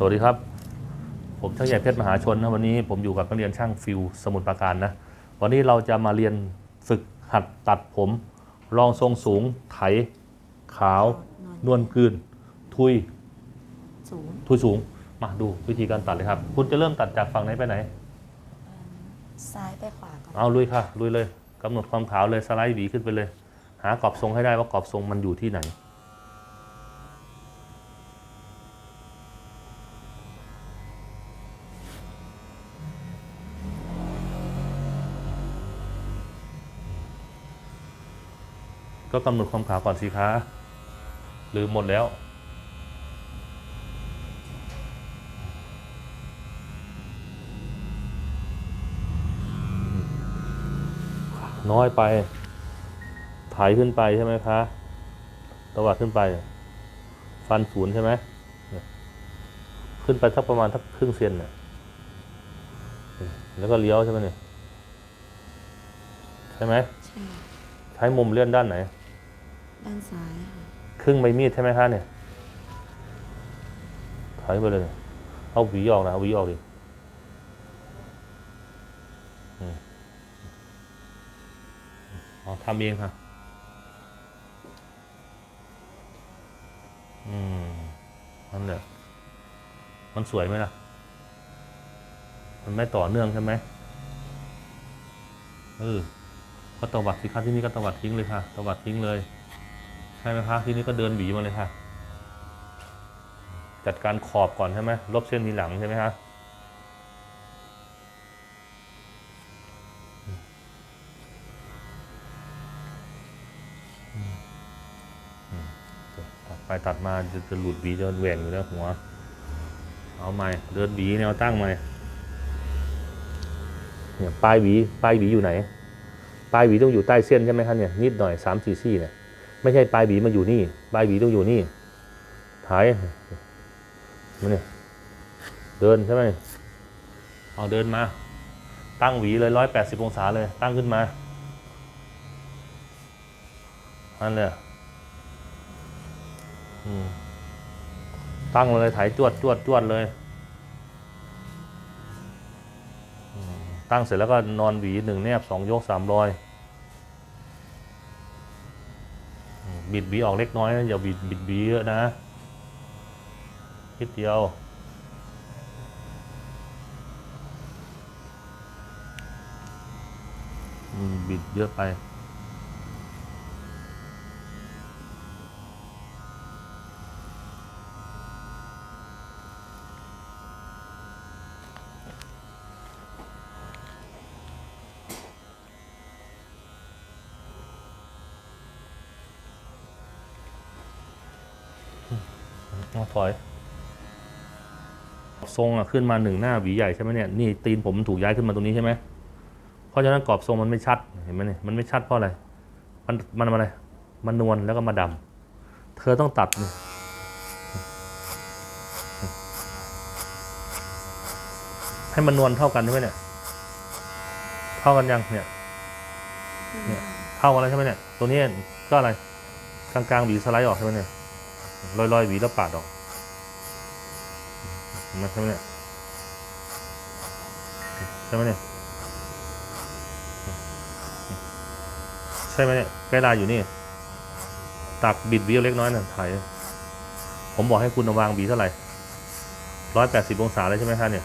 สวัสดีครับ ผมช่างใหญ่เพชรมหาชนนะวันนี้ผมอยู่กับนักเรียนช่างฟิวสมุทรปราการนะวันนี้เราจะมาเรียนฝึกหัดตัดผมรองทรงสูงไถ ขาวนวลกลืน ทุยสูงทุยสูงมาดูวิธีการตัดเลยครับ คุณจะเริ่มตัดจากฝั่งไหนไปไหน ซ้ายไปขวาก่อนเอาลุยค่ะลุยเลยกำหนดความขาวเลยสไลด์หวีขึ้นไปเลย หากรอบทรงให้ได้ว่ากรอบทรงมันอยู่ที่ไหน ก็กำหนดความขาวก่อนสิคะลืมหมดแล้ว น้อยไป ถ่ายขึ้นไปใช่ไหมคะตวัดขึ้นไป ฟันศูนย์ใช่ไหมเนี่ยขึ้นไปสักประมาณสักครึ่งเซนเนี่ยแล้วก็เลี้ยวใช่ไหมเนี่ย ใช่ไหม ใช่ ใช้มุมเลื่อนด้านไหน ด้านซ้ายค่ะครึ่งใบมีดใช่ไหมคะเนี่ยถอยไปเลย เอาหวีออกนะเอาหวีออกดิอ๋อทำเองค่ะ อืมนั่นแหละมันสวยไหมล่ะ มันไม่ต่อเนื่องใช่ไหมเออก็ตวัดสิครับที่นี่ก็ตวัดทิ้งเลยค่ะตวัดทิ้งเลย ใช่ไหมคะทีนี้ก็เดินหวีมาเลยค่ะ จัดการขอบก่อนใช่ไหมลบเส้นทีหลังใช่ไหมคะอืมอืมตัดไปตัดมาจะจะหลุดหวีจะแหว่งอยู่แล้วหัว เอาใหม่ เดินหวีแนวตั้งใหม่เนี่ยปลายหวีปลายหวีอยู่ไหน ปลายหวีต้องอยู่ใต้เส้นใช่ไหมคะเนี่ยนิดหน่อยสามสี่ซี่เนี่ย ไม่ใช่ปลายหวีมาอยู่นี่ ปลายหวีต้องอยู่นี่ถ่ายมาเนี่ยเดินใช่ไหมเอาเดินมา ตั้งหวีเลยร้อยแปดสิบองศาเลย ตั้งขึ้นมานั่นเลยตั้งเลยถ่ายจวดจวดจวดเลยตั้งเสร็จแล้วก็นอนหวีหนึ่งแนบสองยกสามรอย บิดบีออกเล็กน้อยนะอย่าบิดบิดบีเยอะนะนิดเดียว บิดเยอะไป เอาถอยทรงอะขึ้นมาหนึ่งหน้าหวีใหญ่ใช่ไหมเนี่ยนี่ตีนผมถูกย้ายขึ้นมาตรงนี้ใช่ไหมเพราะฉะนั้นกรอบทรงมันไม่ชัดเห็นไหมเนี่ยมันไม่ชัดเพราะอะไรมันมันอะไรมันนวลแล้วก็มาดำเธอต้องตัดนี่ให้มันนวลเท่ากันใช่ไหมเนี่ย เท่ากันยังเนี่ยเนี่ยเท่ากันแล้วใช่ไหมเนี่ย ตัวนี้ก็อะไรกลางๆหวีสไลด์ออกใช่ไหมเนี่ย ลอยลอยๆหวีแล้วปาดออกนไหมใช่ไหมเนี่ยใช่ไหมเนี่ยใช่ไหมเนี่ยใกล้ลาอยู่นี่ ตักบิดวีเอาเล็กน้อยน่ะถ่ายผมบอกให้คุณวางหวีเท่าไหร่ร้อยแปดสิบองศาเลยใช่ไหมคะเนี่ย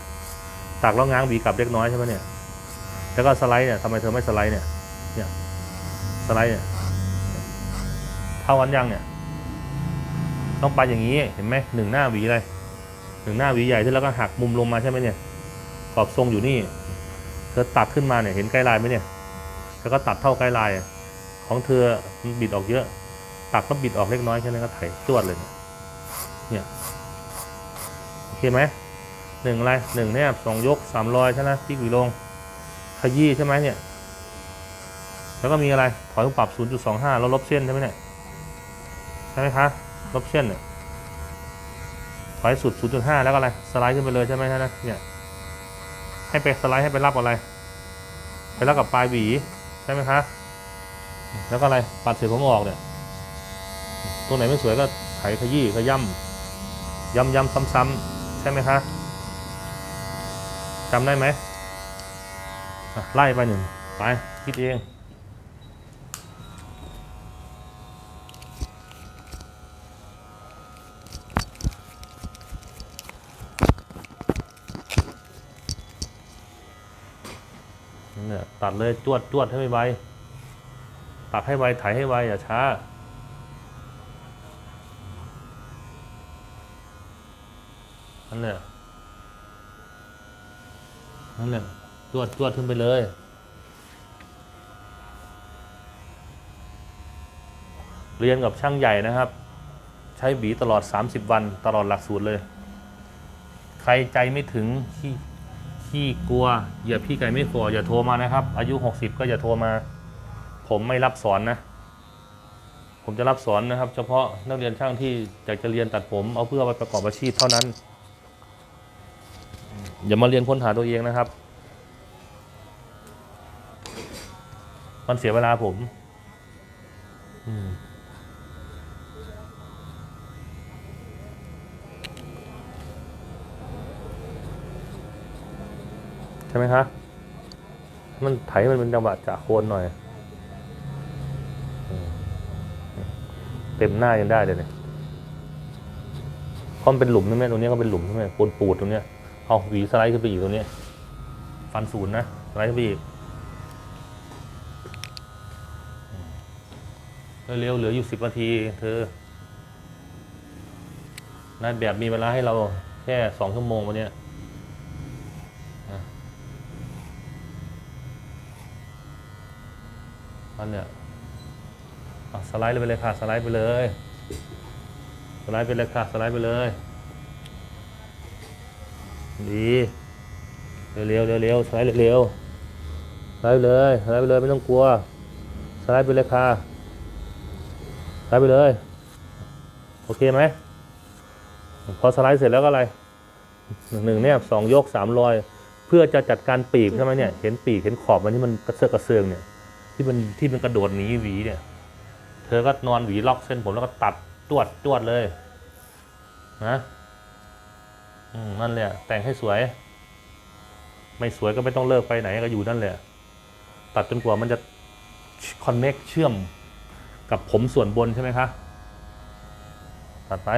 ตักแล้วง้างหวีกลับเล็กน้อยใช่ไหมเนี่ย แล้วก็สไลด์เนี่ยทำไมเธอไม่สไลด์เนี่ย เนี่ย สไลด์เนี่ยเท่ากันยังเนี่ย ต้องไปอย่างนี้เห็นไหมหนึ่งหน้าหวีเลยหนึ่งหน้าหวีใหญ่ที่แล้วก็หักมุมลงมาใช่ไหมเนี่ยกรอบทรงอยู่นี่เธอตัดขึ้นมาเนี่ยเห็นใกล้ลายไหมเนี่ยแล้วก็ตัดเท่าใกล้ลายของเธอบิดออกเยอะ ตัดก็บิดออกเล็กน้อยแค่นั้นก็ไถจวดเลยเนี่ยโอเคไหมหนึ่งอะไรหนึ่งแนบสองยกสามรอยใช่ไหมพลิกหวีลงขยี้ใช่ไหมเนี่ย แล้วก็มีอะไรถอยปรับ 0.25 แล้วลบเส้นใช่ไหมเนี่ย ใช่ไหมคะ ลบเส้นเนี่ยถอยสุด 0.5 แล้วก็อะไร สไลด์ขึ้นไปเลยใช่ไหมฮะนะเนี่ย ให้ไปสไลด์ให้ไปรับอะไร ไปรับกับปลายหวีใช่ไหมคะแล้วก็อะไร ปัดเศษผมออกเนี่ยตัวไหนไม่สวยก็ไถขยี้ขย่ำย้ำย้ำซ้ำๆใช่ไหมคะจำได้ไหมไล่ไปหนึ่งไป คิดเอง นั่นเนี่ย ตัดเลยจวดจวดให้ไวตัดให้ไวไถให้ไวอย่าช้า นั่นแหละ นั่นแหละจวดจวดขึ้นไปเลยเรียนกับช่างใหญ่นะครับ ใช้หวีตลอด 30 วันตลอดหลักสูตรเลย ใครใจไม่ถึงขี้ ขี้กลัวอย่าพี่ไก่ไม่ขออย่าโทรมานะครับ อายุ 60 ก็อย่าโทรมา ผมไม่รับสอนนะ ผมจะรับสอนนะครับ เฉพาะนักเรียนช่างที่อยากจะเรียนตัดผม เอาเพื่อไปประกอบอาชีพเท่านั้น อย่ามาเรียนค้นหาตัวเองนะครับ มันเสียเวลาผม อืม ช่ไหมคะมันไถมันเป็นจังหวะจากโคนหน่อย เต็มหน้ายังได้เลยเนี่ยพราะมันเป็นหลุมใช่ไหมตรงนี้ก็เป็นหลุมใช่ไหมปูนปูดตรงเนี้ย เอาหวีสไลด์ขึ้นไปอีกตรงนี้ ฟันศูนย์นะสไลด์ขึ้นไปอีก เร็วๆเหลืออยู่สิบนาที เธอนายแบบมีเวลาให้เราแค่สองชั่วโมงวันนี้ยนะ อันเนี้ยอะสไลด์ไปเลยค่ะสไลด์ไปเลย สไลด์ไปเลยค่ะสไลด์ไปเลย ดีเร็วๆเร็วๆสไลด์เร็วๆสไลด์ไปเลยสไลด์ไปเลยไม่ต้องกลัวสไลด์ไปเลยค่ะสไลด์ไปเลย โอเคไหมพอสไลด์เสร็จแล้วก็อะไรหนึ่งหนึ่งเนี่ยสองยกสามรอย เพื่อจะจัดการปีกใช่ไหมเนี่ย เห็นปีกเห็นขอบมันที่มันกระเซาะกระเซิงเนี่ย ที่มันที่มันกระโดดหนีหวีเนี่ย เธอก็นอนหวีล็อกเส้นผมแล้วก็ตัดจวดจวดเลยนะอืมนั่นแหละแต่งให้สวย ไม่สวยก็ไม่ต้องเลิกไปไหนก็อยู่นั่นแหละ ตัดจนกว่ามันจะคอนเน็กเชื่อมกับผมส่วนบนใช่ไหมคะตัดไป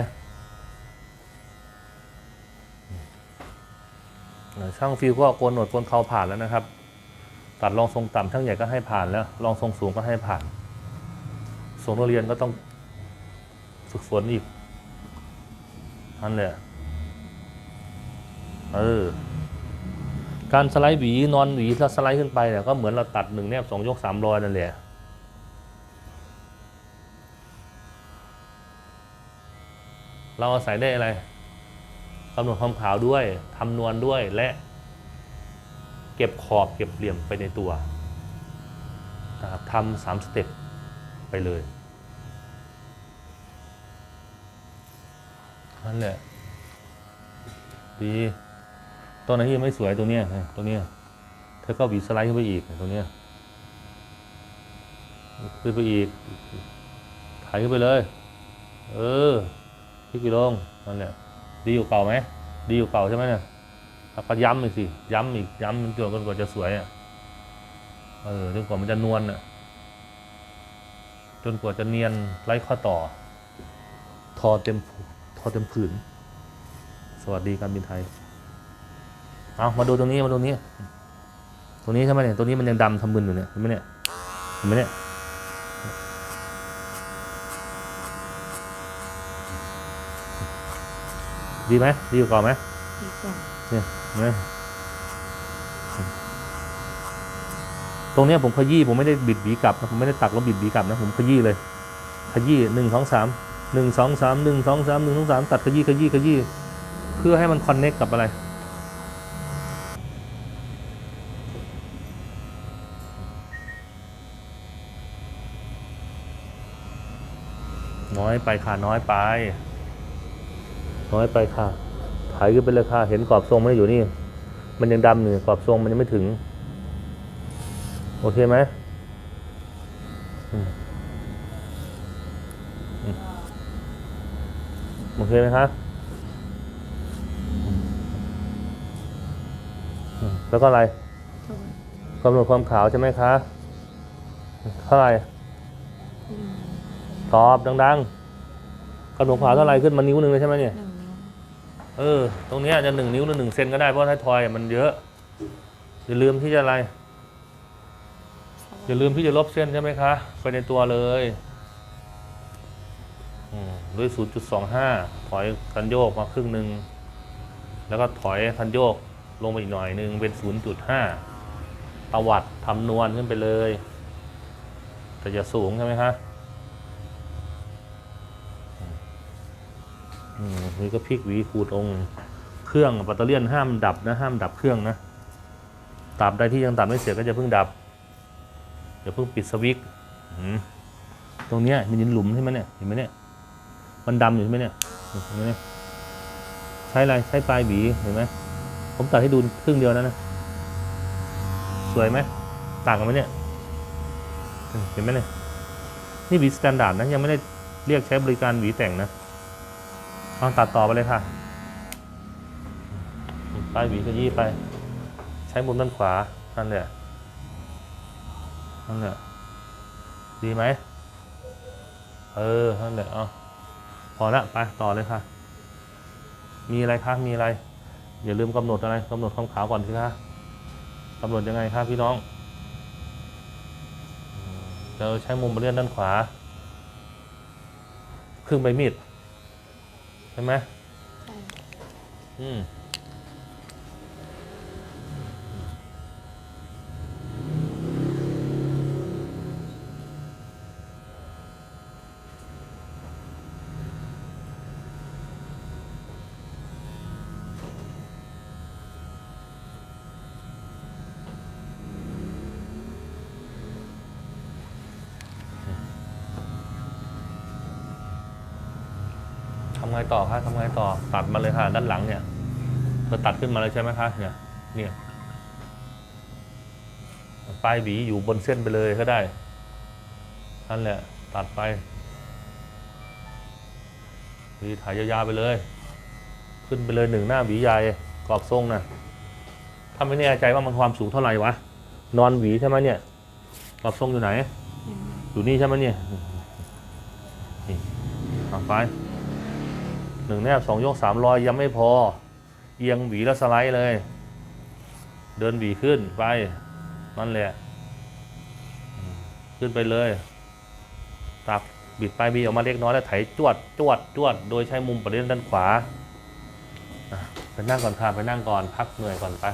ช่างฟิวก็โกนหนวดโกนเขาผ่านแล้วนะครับ ตัดรองทรงต่ำช่างใหญ่ก็ให้ผ่านแล้วรองทรงสูงก็ให้ผ่านทรงนักเรียนก็ต้องฝึกฝนอีกนั่นแหละเออการสไลด์หวีนอนหวีแล้วสไลด์ขึ้นไปเนี่ยก็เหมือนเราตัดหนึ่งแนบสองยกสามรอยนั่นแหละเราอาศัยได้อะไรกำหนดความขาวด้วยทำนวลด้วยและ เก็บขอบเก็บเหลี่ยมไปในตัวนะครับทำสามสเต็ปไปเลยนั่นแหละดีตัวไหนที่ไม่สวยตัวเนี้ยตัวเนี้ยเธอก็หวีสไลด์ขึ้นไปอีกตัวเนี้ยขึ้นไปอีกถ่ายขึ้นไปเลย เออพี่กิโลงนั่นแหละดีอยู่เก่าไหมดีอยู่เก่าใช่ไหมเนี่ย แล้วก็ย้ำอีกสิ ย้ำอีก ย้ำจนกว่าจะสวยอะ เออ จนกว่ามันจะนวลอะ จนกว่าจะเนียนไร้ข้อต่อ ทอเต็มผูทอเต็มผืน สวัสดีการบินไทย เอามาดูตรงนี้ มาดูตรงนี้ ตรงนี้ใช่ไหมเนี่ยตรงนี้มันยังดำทำมึนอยู่เนี่ย เห็นไหมเนี่ย เห็นไหมเนี่ยดีไหมดีกว่าเก่าไหมดีกว่าเนี่ยเห็ นไหมตรงนี้ผมขยี้ผมไม่ได้บิดหวีกลับนะผมไม่ได้ตักแล้วบิดหวีกลับนะผมขยี้เลย ขยี้หนึ่งสองสามหนึ่งสองสามหนึ่งสองสามหนึ่งสองสามตัดขยี้ขยี้ขยี้เพื่อให้มันคอนเน็กกับอะไร น้อยไปค่ะน้อยไป น้อยไปค่ะ ถ่ายขึ้นไปเลยค่ะเห็นกรอบทรงมันอยู่นี่ มันยังดำอยู่กรอบทรงมันยังไม่ถึง โอเคไหมอืมอืมโอเคไหมคะอืมแล้วก็อะไรเท่าไหร่กำหนดความขาวใช่ไหมคะเท่าไหร่อืมตอบดังๆกำหนดความขาวเท่าไหร่ขึ้นมานิ้วหนึ่งเลยใช่ไหมเนี่ยหนึ่งนิ้ว เออ ตรงนี้ยจะหนึ่งนิ้วหรือหนึ่งเซนก็ได้เพราะท้ายทอยมันเยอะ อย่าลืมที่จะอะไร อย่าลืมที่จะลบเส้นใช่ไหมคะ ไปในตัวเลยด้วย 0.25 ถอยคันโยกมาครึ่งหนึ่ง แล้วก็ถอยคันโยกลงไปอีกหน่อยหนึ่งเป็น 0.5ตวัดทำนวลขึ้นไปเลย แต่จะสูงใช่ไหมคะอืม นี่ก็พลิกหวีขูดองค์เครื่องแบตเตอรี่ยนห้ามดับนะห้ามดับเครื่องนะตราบใดที่ยังตัดไม่เสร็จก็จะเพิ่งดับเดี๋ยวเพิ่งปิดสวิตช์ตรงเนี้ยมันยินหลุมใช่ไหมเนี่ยเห็นไหมเนี่ยมันดำอยู่ใช่ไหมเนี่ยเห็นไหมเนี่ยใช้อะไรใช้ปลายหวีเห็นไหมผมตัดให้ดูครึ่งเดียวนะนะสวยไหมต่างกันไหมเนี่ยเห็นไหมเนี่ยนี่หวีสแตนดาร์ดนะยังไม่ได้เรียกใช้บริการหวีแต่งนะ เอาตัดต่อไปเลยค่ะปลายหวีขยี้ไป ใช้มุมด้านขวา นั่นแหละ นั่นแหละ ดีไหม เออ นั่นแหละเอาพอละ ไป ต่อเลยค่ะ มีอะไรคะ มีอะไร อย่าลืมกำหนดอะไรกำหนดความขาวก่อนสิคะกำหนดยังไงครับพี่น้องเราใช้มุมมาเลื่อนด้านขวา ครึ่งใบมีด ใช่ไหมใช่อืม ไงต่อคะทำไงต่อตัดมาเลยค่ะด้านหลังเนี่ยเธอตัดขึ้นมาเลยใช่ไหมคะเนี่ยเนี่ยปลายหวีอยู่บนเส้นไปเลยก็ได้นั่นแหละตัดไปหวีถ่ายยาวๆไปเลย ขึ้นไปเลยหนึ่งหน้าหวีใหญ่กรอบทรงนะถ้าไม่แน่ใจว่ามันความสูงเท่าไหร่วะนอนหวีใช่ไหมเนี่ยกรอบทรงอยู่ไหน อยู่นี่ใช่ไหมเนี่ยนี่เอาไป หนึ่งแนบสองโยกสามรอยยังไม่พอ เอียงหวีแล้วสไลด์เลย เดินหวีขึ้นไป นั่นแหละ ขึ้นไปเลย ตักบิดปลายบีออกมาเล็กน้อยแล้วไถจวดจวดจวด โดยใช้มุมประเด็นด้านขวาไปนั่งก่อนค่ะไปนั่งก่อนพักเหนื่อยก่อนไป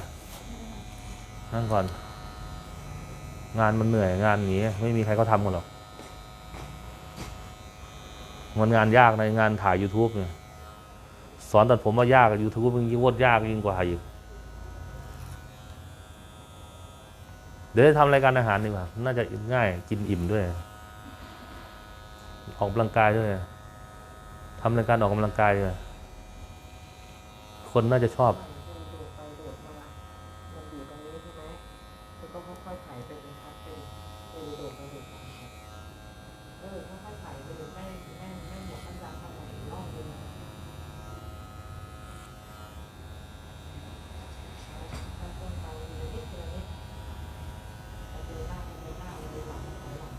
นั่งก่อน งานมันเหนื่อยงานนี้ ไม่มีใครเขาทำกันหรอกมันงานยากในงานถ่าย YouTube เนี่ย สอนตัดผมว่ายากยูทูบมึงยิ่งโคตรยากยิ่งกว่าอีกเดี๋ยวจะทำรายการอาหารดีกว่า น่าจะง่าย กินอิ่มด้วย ออกกำลังกายด้วยทำรายการออกกำลังกายด้วย คนน่าจะชอบ โดดไปโดดมา มันอยู่ตรงนี้ใช่ไหมแล้วก็ค่อยๆไถไปเองครับเป็นเออโดดไปโดดมาครับเออค่อยๆไถไปเลยไม่ไม่ไม่หมดขั้นตอนทำอะไรรอบนึงค่อยๆไปทีละนิดทีละนิดไปเดินหน้าไปเดินหน้าไปเดินหลังไปถอยหลัง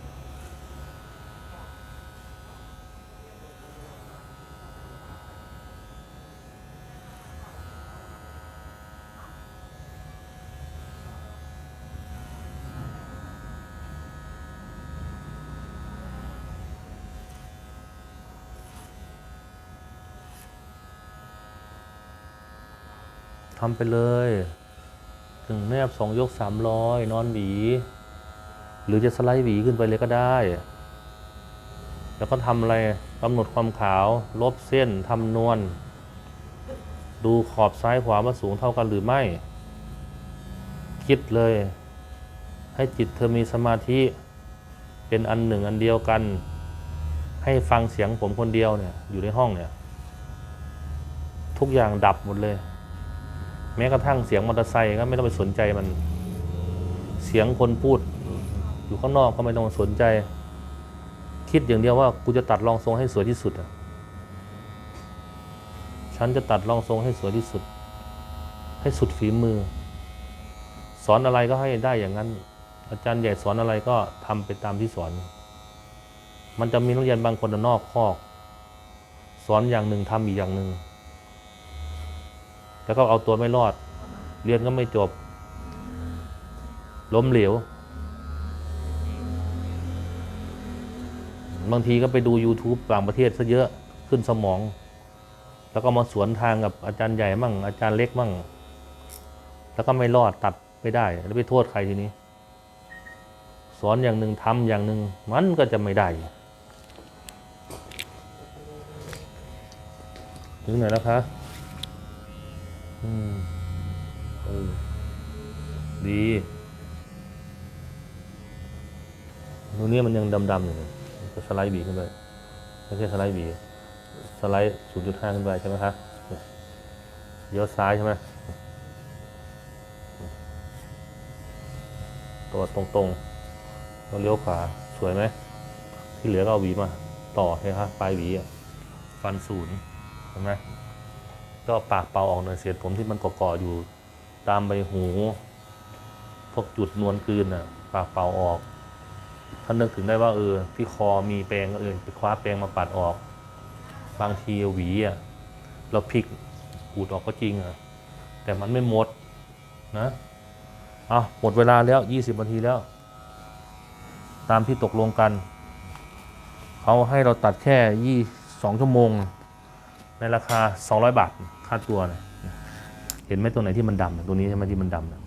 ทำไปเลยถึงแนบสองยกสามร้อยนอนหวี หรือจะสไลด์หวีขึ้นไปเลยก็ได้ แล้วก็ทำอะไรกำหนดความขาว ลบเส้นทำนวลดูขอบซ้ายขวาว่าสูงเท่ากันหรือไม่ คิดเลย ให้จิตเธอมีสมาธิ เป็นอันหนึ่งอันเดียวกัน ให้ฟังเสียงผมคนเดียวเนี่ย อยู่ในห้องเนี่ย ทุกอย่างดับหมดเลย แม้กระทั่งเสียงมอเตอร์ไซค์ก็ไม่ต้องไปสนใจมัน เสียงคนพูด อยู่ข้างนอกก็ไม่ต้องสนใจ คิดอย่างเดียวว่ากูจะตัดรองทรงให้สวยที่สุดอะฉันจะตัดรองทรงให้สวยที่สุด ให้สุดฝีมือ สอนอะไรก็ให้ได้อย่างนั้น อาจารย์ใหญ่สอนอะไรก็ทำไปตามที่สอน มันจะมีนักเรียนบางคนนอกคอก สอนอย่างหนึ่งทำอีกอย่างหนึ่ง แล้วก็เอาตัวไม่รอด เรียนก็ไม่จบ ล้มเหลว บางทีก็ไปดู YouTube ต่างประเทศซะเยอะขึ้นสมอง แล้วก็มาสวนทางกับอาจารย์ใหญ่มั่ง อาจารย์เล็กมั่ง แล้วก็ไม่รอดตัดไม่ได้ แล้วไปโทษใครทีนี้ สอนอย่างหนึ่งทำอย่างหนึ่งมันก็จะไม่ได้ถึงไหนแล้วคะ อืมเออดีตรงนี้มันยังดำๆอยู่เลยก็สไลด์บีขึ้นไปไม่ใช่สไลด์บีสไลด์ 0.5 ขึ้นไปใช่ไหมคะเยเลี้ยวซ้ายใช่ไหมตัวตรงๆแล้วเลี้ยวขวาสวยไหม ที่เหลือก็เอาหวีมา ต่อใช่ไหมคะปลายหวีอะ ฟันศูนย์เห็นไหม ก็ปากเป่าออกหน่อยเศษผมที่มันเกาะๆอยู่ ตามใบหู พวกจุดนวลกลืนน่ะ ปากเป่าออกท่านนึกถึงได้ว่าเออ ที่คอมีแปรงก็เออไปคว้าแปรงมาปัดออก บางทีหวีอะเราพลิกขูดออกก็จริงอะแต่มันไม่หมดนะเอาหมดเวลาแล้ว 20นาทีแล้ว ตามที่ตกลงกัน เขาให้เราตัดแค่ยี่สองชั่วโมง ในราคา 200 บาท ค่าตัวนะเห็นไหมตัวไหนที่มันดำตัวนี้ใช่ไหมที่มันดำนะ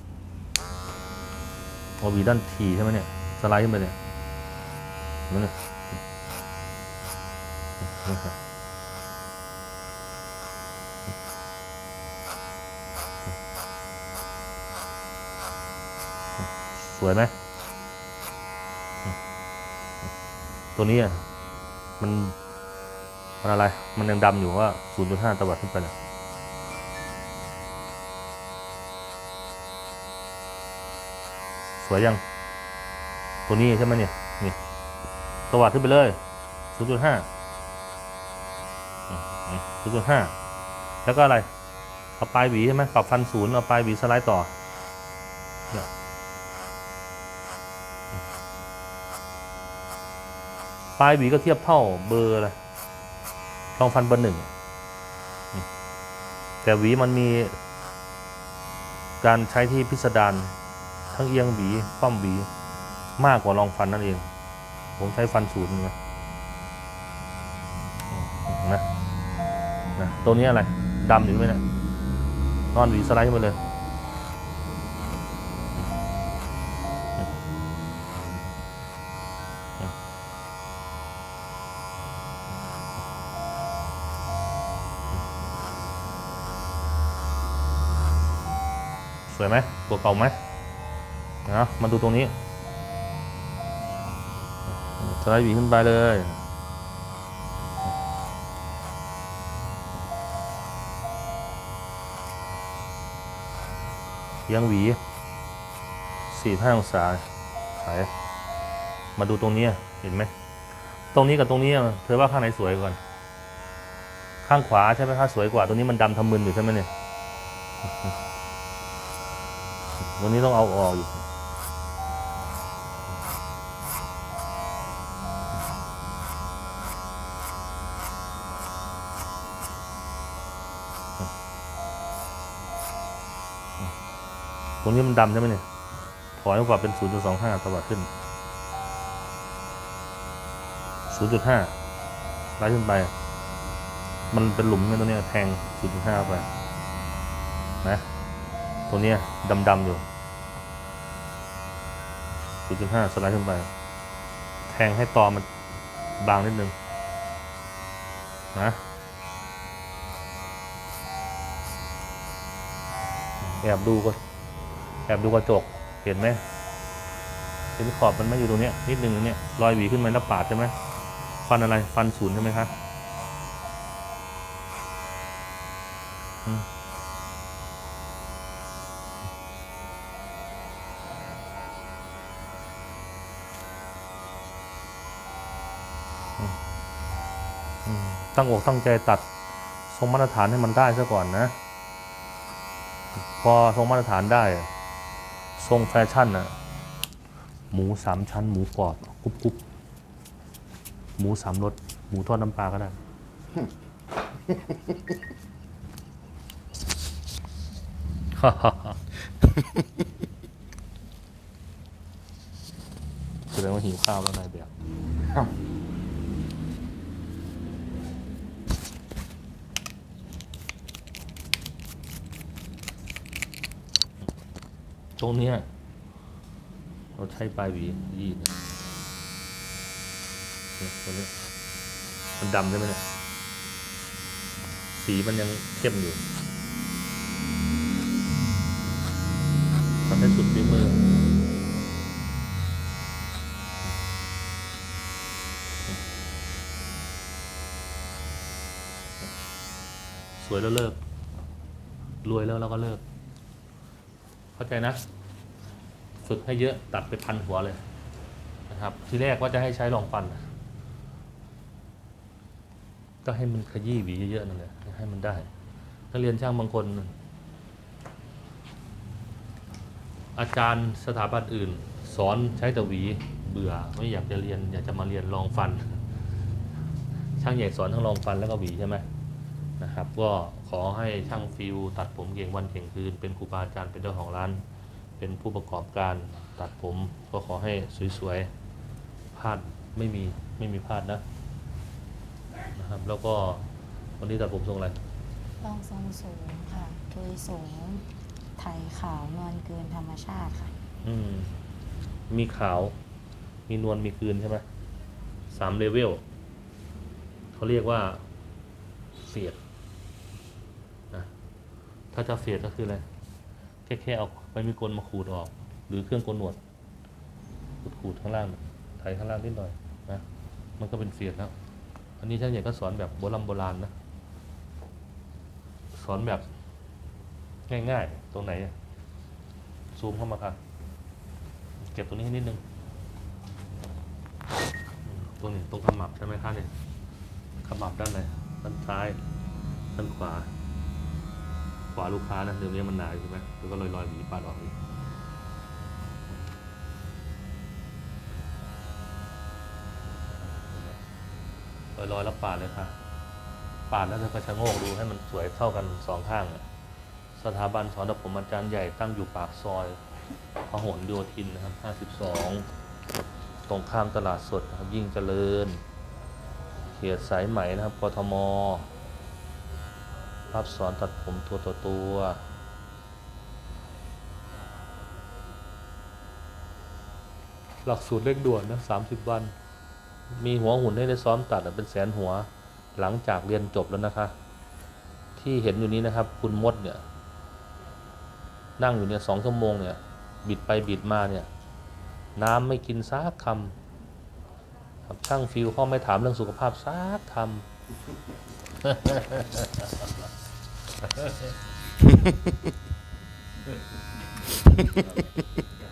โอวีด้านทีใช่ไหมเนี่ยสไลด์ขึ้นไปเนี่ยเห็นั่นเนี่ยสวยไหมตัวนี้อะมันมันอะไร มันยังดำอยู่ว่า 0.5ตวัดขึ้นไปเนี่ย สวยยัง ตัวนี้ใช่ไหมเนี่ย นี่ตวัดขึ้นไปเลย 0.5 0.5 แล้วก็อะไร เอาปลายหวีใช่ไหมปรับฟันศูนย์เอาปลายหวีสไลด์ต่อปลายหวีก็เทียบเท่าเบอร์เลยลองฟันเบอร์หนึ่ง แต่หวีมันมีการใช้ที่พิสดาร ทั้งเอียงหวีป้อมหวีมากกว่าลองฟันนั่นเอง ผมใช้ฟันศูนย์นะนะนะตัวนี้อะไรดำอยู่ไหมเนี่ยนอนหวีสไลด์ขึ้นมาเลยสวยไหมตัวเก่าไหม นะมาดูตรงนี้สไลด์หวีขึ้นไปเลยยังหวีสี่ห้าองศาขายมาดูตรงนี้เห็นไหม ตรงนี้กับตรงนี้เธอว่าข้างไหนสวยกว่ากันข้างขวาใช่ไหมคะสวยกว่า ตรงนี้มันดำทำมึนอยู่ใช่ไหมเนี่ยตัวนี้ต้องเอาออกอยู่ ตรงนี้มันดำใช่ไหมเนี่ย ถอยมาปรับเป็น 0.25 ตวัดขึ้น 0.5ไล่ขึ้นไป มันเป็นหลุมเนี่ยตัวเนี้ยแทง 0.5 ไป นะ ตัวเนี้ยดำๆอยู่ 0.5 สไลด์ขึ้นไป แทงให้ตอมันบางนิดนึง นะแอบดูก็ แอบดูกระจกเห็นไหมเห็นขอบมันไม่อยู่ตรงนี้นิดนึงเนี่ยรอยหวีขึ้นมาแล้วปาดใช่ไหมฟันอะไรฟันศูนย์ใช่ไหมคะอืมอืมตั้งอกตั้งใจตัดทรงมาตรฐานให้มันได้ซะก่อนนะ พอทรงมาตรฐานได้ ทรงแฟชั่นอะหมูสามชั้น หมูกรอบกรุบกรุบหมูสามรสหมูทอดน้ำปลาก็ได้ แสดงว่าหิวข้าวแล้วนายแบบ อ้าว รงเนี้ยเราใช้ปลายหวียีดเนี่ยตัวนี้มันดำใช่ไหมเนี่ยสีมันยังเข้มอยู่ทำให้สุดฝีมือสวยแล้วเลิก รวยแล้วเราก็เลิก เข้าใจนะ ฝึกให้เยอะตัดไปพันหัวเลยนะครับ ทีแรกว่าจะให้ใช้รองฟัน ก็ให้มันขยี้หวีเยอะๆนั่นแหละให้มันได้นักเรียนช่างบางคน อาจารย์สถาบันอื่น สอนใช้แต่หวีเบื่อไม่อยากจะเรียน อยากจะมาเรียนรองฟัน ช่างใหญ่สอนทั้งรองฟันแล้วก็หวีใช่ไหมนะครับ ก็ขอให้ช่างฟิวตัดผมเก่งวันเก่งคืนเป็นครูบาอาจารย์เป็นเจ้าของร้าน เป็นผู้ประกอบการตัดผมก็ขอให้สวยๆพลาดไม่มีไม่มีพลาดนะนะครับ แล้วก็วันนี้ตัดผมทรงอะไรลองทรงสูงค่ะทุยสูงไถขาวนวลเกินธรรมชาติค่ะ อืมมีขาว มีนวลมีคืนใช่ไหมสามเลเวลเขาเรียกว่าเฟียดนะถ้าจะเฟียดก็คืออะไรแค่แค่เอา ใบมีกนมาขูดออก หรือเครื่องโกนหนวดขูดขูดข้างล่างไถข้างล่างนิดหน่อยนะมันก็เป็นเฟียดแล้วอันนี้ช่างใหญ่ก็สอนแบบโบราณโบราณนะสอนแบบง่ายๆ ตรงไหนซูมเข้ามาครับเก็บตรงนี้ให้นิดนึงตรงนี้ตรงขมับใช่ไหมครับเนี่ยขมับด้านไหนด้านซ้ายด้านขวา ขวาลูกค้านะเดี๋ยวนี้มันหนาใช่ไหมแล้วก็ลอยลอยหวีปาดออกอีกลอยลอยแล้วปาดเลยค่ะปาดแล้วเธอก็ชะโงกดูให้มันสวยเท่ากันสองข้าง สถาบันสอนผมอาจารย์ใหญ่ตั้งอยู่ปากซอยพหลโยธินนะครับ 52 ตรงข้ามตลาดสดนะครับยิ่งเจริญ เขตสายไหมนะครับกทม รับสอนตัดผมตัวต่อตัว หลักสูตรเร่งด่วนนะ30วัน มีหัวหุ่นให้ได้ซ้อมตัดเป็นแสนหัว หลังจากเรียนจบแล้วนะคะ ที่เห็นอยู่นี้นะครับ คุณมดเนี่ย นั่งอยู่เนี่ยสองชั่วโมงเนี่ย บิดไปบิดมาเนี่ย น้ำไม่กินซักคำครับช่างฟิวเขาไม่ถามเรื่องสุขภาพซักคำ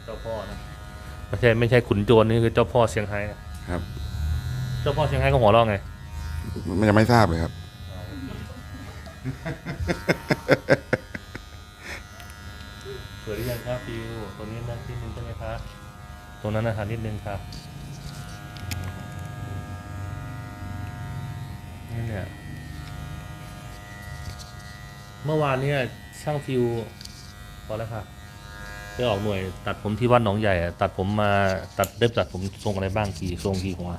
เจ้าพ่อนะไม่ใช่ไม่ใช่ขุนโจรนี่คือเจ้าพ่อเชียงไฮ้นะครับ เจ้าพ่อเชียงไฮ้ก็หัวเราะไงมันยังไม่ทราบเลยครับสวยหรือยังครับฟิวตรงนี้นั่นนิดนึงใช่ไหมครับตรงนั้นนะครับนิดนึงครับนี่เนี่ย เมื่อวานเนี่ยช่างฟิวพอแล้วค่ะไปออกหน่วย ตัดผมที่วัดหนองใหญ่อะตัดผมมาตัดเล็บตัดผมทรงอะไรบ้างกี่ทรงกี่หัว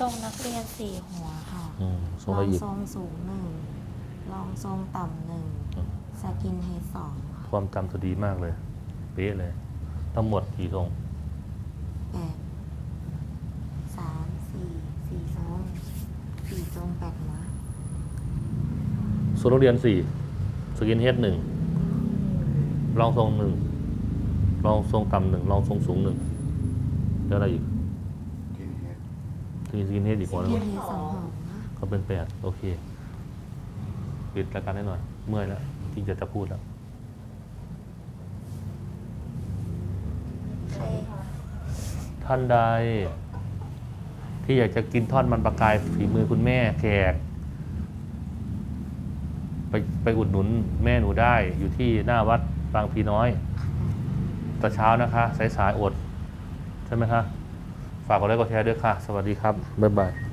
ทรงนักเรียนสี่หัวค่ะอืมทรงลละองเอียดทรงสูงหนึ่งลองทรงต่ำหนึ่งอืม สกินเฮดสองค่ะความจำเธอดีมากเลยเป๊ะเลย ทั้งหมดกี่ทรงแปดสามสี่สี่ทรงสี่ทรงแปดหัวส่วนโรงเรียนสี่ สกินเฮดหนึ่งรองทรงหนึ่งรองทรงต่ำหนึ่งรองทรงสูงหนึ่งแล้วอะไรอีกมีสกินเฮดอีกสหัวหนึงกิไหมนเฮดสองหัวก็เป็นแปดโอเคปิดรายการให้หน่อย เมื่อยแล้วที่จะจะพูดแล้วใครท่านใดที่อยากจะกินทอดมันปลากายฝีมือคุณแม่แขก ไปไปอุดหนุนแม่หนูได้อยู่ที่หน้าวัดบางพีน้อยแต่เช้านะคะ สายๆอด ใช่ไหมคะ ฝากกดไลค์กดแชร์ด้วยค่ะ สวัสดีครับ บ๊ายบาย